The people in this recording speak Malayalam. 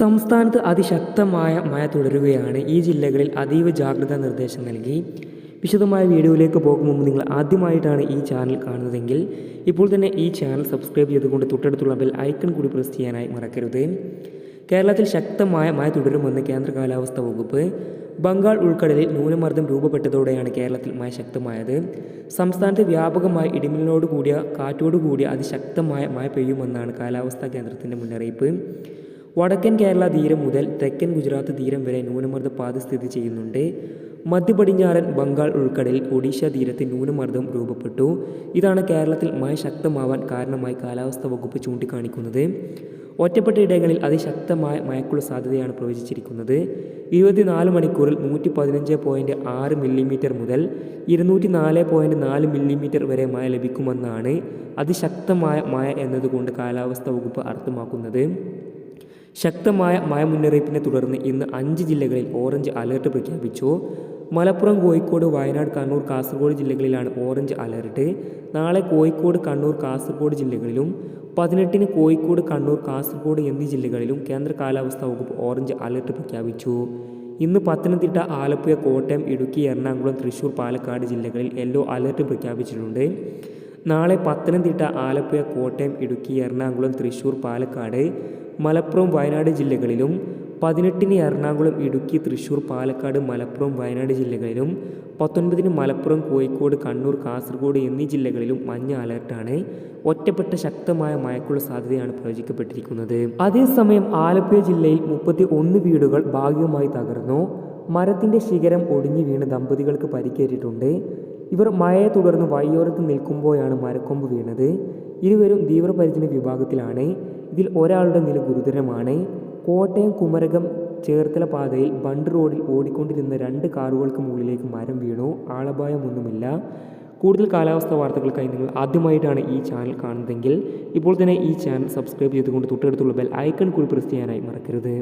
സംസ്ഥാനത്ത് അതിശക്തമായ മഴ തുടരുകയാണ്. ഈ ജില്ലകളിൽ അതീവ ജാഗ്രതാ നിർദ്ദേശം നൽകി. വിശദമായ വീഡിയോയിലേക്ക് പോകും മുമ്പ് നിങ്ങൾ ആദ്യമായിട്ടാണ് ഈ ചാനൽ കാണുന്നതെങ്കിൽ ഇപ്പോൾ തന്നെ ഈ ചാനൽ സബ്സ്ക്രൈബ് ചെയ്തുകൊണ്ട് തൊട്ടടുത്തുള്ള ബെൽ ഐക്കൺ കൂടി പ്രസ് ചെയ്യാനായി മറക്കരുത്. കേരളത്തിൽ ശക്തമായ മഴ തുടരുമെന്ന് കേന്ദ്ര കാലാവസ്ഥാ വകുപ്പ് ബംഗാൾ ഉൾക്കടലിൽ ന്യൂനമർദ്ദം രൂപപ്പെട്ടതോടെയാണ് കേരളത്തിൽ മഴ ശക്തമായത്. സംസ്ഥാനത്ത് വ്യാപകമായി ഇടിമിന്നലോട് കൂടിയ കാറ്റോട് കൂടിയ അതിശക്തമായ മഴ പെയ്യുമെന്നാണ് കാലാവസ്ഥാ കേന്ദ്രത്തിന്റെ മുന്നറിയിപ്പ്. വടക്കൻ കേരള തീരം മുതൽ തെക്കൻ ഗുജറാത്ത് തീരം വരെ ന്യൂനമർദ്ദ പാത സ്ഥിതി ചെയ്യുന്നുണ്ട്. മധ്യപടിഞ്ഞാറൻ ബംഗാൾ ഉൾക്കടലിൽ ഒഡീഷ തീരത്ത് ന്യൂനമർദ്ദം രൂപപ്പെട്ടു. ഇതാണ് കേരളത്തിൽ മഴ ശക്തമാവാൻ കാരണമായി കാലാവസ്ഥ വകുപ്പ് ചൂണ്ടിക്കാണിക്കുന്നത്. ഒറ്റപ്പെട്ട ഇടങ്ങളിൽ അതിശക്തമായ മഴയ്ക്കുള്ള സാധ്യതയാണ് പ്രവചിച്ചിരിക്കുന്നത്. ഇരുപത്തിനാല് മണിക്കൂറിൽ നൂറ്റി പതിനഞ്ച് പോയിന്റ് ആറ് മില്ലിമീറ്റർ മുതൽ ഇരുന്നൂറ്റി നാല് പോയിന്റ് നാല് മില്ലിമീറ്റർ വരെ മഴ ലഭിക്കുമെന്നാണ് അതിശക്തമായ മഴ എന്നതുകൊണ്ട് കാലാവസ്ഥ വകുപ്പ് അർത്ഥമാക്കുന്നത്. ശക്തമായ മഴ മുന്നറിയിപ്പിനെ തുടർന്ന് ഇന്ന് അഞ്ച് ജില്ലകളിൽ ഓറഞ്ച് അലേർട്ട് പ്രഖ്യാപിച്ചു. മലപ്പുറം കോഴിക്കോട് വയനാട് കണ്ണൂർ കാസർഗോഡ് ജില്ലകളിലാണ് ഓറഞ്ച് അലേർട്ട്. നാളെ കോഴിക്കോട് കണ്ണൂർ കാസർഗോഡ് ജില്ലകളിലും പതിനെട്ടിന് കോഴിക്കോട് കണ്ണൂർ കാസർഗോഡ് എന്നീ ജില്ലകളിലും കേന്ദ്ര കാലാവസ്ഥാ വകുപ്പ് ഓറഞ്ച് അലേർട്ട് പ്രഖ്യാപിച്ചു. ഇന്ന് പത്തനംതിട്ട ആലപ്പുഴ കോട്ടയം ഇടുക്കി എറണാകുളം തൃശൂർ പാലക്കാട് ജില്ലകളിൽ യെല്ലോ അലേർട്ട് പ്രഖ്യാപിച്ചിട്ടുണ്ട്. നാളെ പത്തനംതിട്ട ആലപ്പുഴ കോട്ടയം ഇടുക്കി എറണാകുളം തൃശൂർ പാലക്കാട് മലപ്പുറം വയനാട് ജില്ലകളിലും പതിനെട്ടിന് എറണാകുളം ഇടുക്കി തൃശൂർ പാലക്കാട് മലപ്പുറം വയനാട് ജില്ലകളിലും പത്തൊൻപതിന് മലപ്പുറം കോഴിക്കോട് കണ്ണൂർ കാസർഗോഡ് എന്നീ ജില്ലകളിലും മഞ്ഞ അലർട്ടാണ്. ഒറ്റപ്പെട്ട ശക്തമായ മഴയ്ക്കുള്ള സാധ്യതയാണ് പ്രവചിക്കപ്പെട്ടിരിക്കുന്നത്. അതേസമയം ആലപ്പുഴ ജില്ലയിൽ മുപ്പത്തി ഒന്ന് വീടുകൾ ഭാഗികമായി തകർന്നു. മരത്തിന്റെ ശിഖരം ഒടിഞ്ഞു വീണ് ദമ്പതികൾക്ക് പരിക്കേറ്റിട്ടുണ്ട്. ഇവർ മഴയെ തുടർന്ന് വഴിയോരത്ത് നിൽക്കുമ്പോഴാണ് മരക്കൊമ്പ് വീണത്. ഇരുവരും തീവ്രപരിചരണ വിഭാഗത്തിലാണ്. ഇതിൽ ഒരാളുടെ നില ഗുരുതരമാണ്. കോട്ടയം കുമരകം ചേർത്തല പാതയിൽ ബണ്ട് റോഡിൽ ഓടിക്കൊണ്ടിരുന്ന രണ്ട് കാറുകൾക്ക് മുകളിലേക്ക് മരം വീണു. ആളപായമൊന്നുമില്ല കൂടുതൽ കാലാവസ്ഥ വാർത്തകൾക്കായി നിങ്ങൾ ആദ്യമായിട്ടാണ് ഈ ചാനൽ കാണുന്നതെങ്കിൽ ഇപ്പോൾ തന്നെ ഈ ചാനൽ സബ്സ്ക്രൈബ് ചെയ്തുകൊണ്ട് തൊട്ടടുത്തുള്ള ബെൽ ഐക്കൺ കൂടി പ്രസ് ചെയ്യാനായി മറക്കരുത്.